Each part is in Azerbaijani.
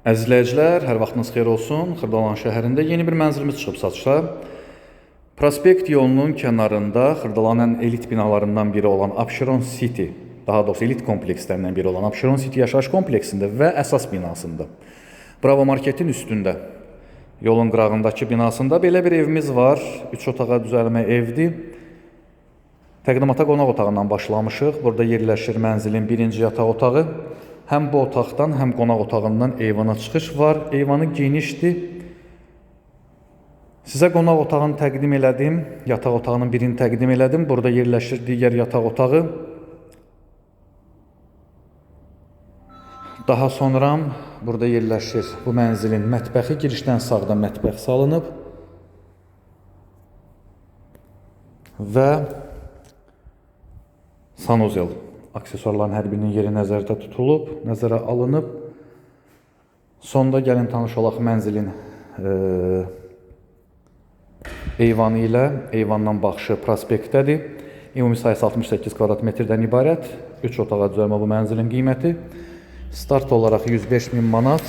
Əziz izləyicilər, hər vaxtınız xeyir olsun. Xırdalan şəhərində yeni bir mənzilimiz çıxıb satışa. Prospekt yolunun kənarında Xırdalanın elit binalarından biri olan Abşeron City, daha doğrusu elit komplekslərindən biri olan Abşeron City yaşayış kompleksində və əsas binasında. Bravo Marketin üstündə yolun qırağındakı binasında belə bir evimiz var. 3 otağa düzəlmə evdir. Təqdimata qonaq otağından başlamışıq. Burada yerləşir mənzilin birinci yataq otağı. Həm bu otaqdan, həm qonaq otağından eyvana çıxış var. Eyvanı genişdir. Sizə qonaq otağını təqdim elədim. Yataq otağının birini təqdim elədim. Burada yerləşir digər yataq otağı. Daha sonra burada yerləşir bu mənzilin mətbəxi. Girişdən sağda mətbəx salınıb. Və sanuzel aksesuarların hər birinin yeri nəzərdə tutulub, nəzərə alınıb. Sonda gəlin tanış olaq mənzilin e, eyvanı ilə. Eyvandan baxışı prospektdədir. Ümumi sayısı 68 kvadrat metrdən ibarət. 3 otağa düzəlmə bu mənzilin qiyməti. Start olaraq 105 min manat.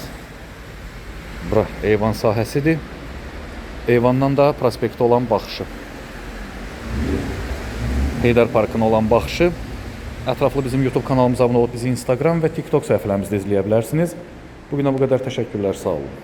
Bura eyvan sahəsidir. Eyvandan da prospektə olan baxışı. Heydər Parkına olan baxışı. Ətraflı bizim YouTube kanalımıza abunə olub bizi Instagram və TikTok səhifələrimizdə izləyə bilərsiniz. Bu günə bu qədər təşəkkürlər, sağ olun.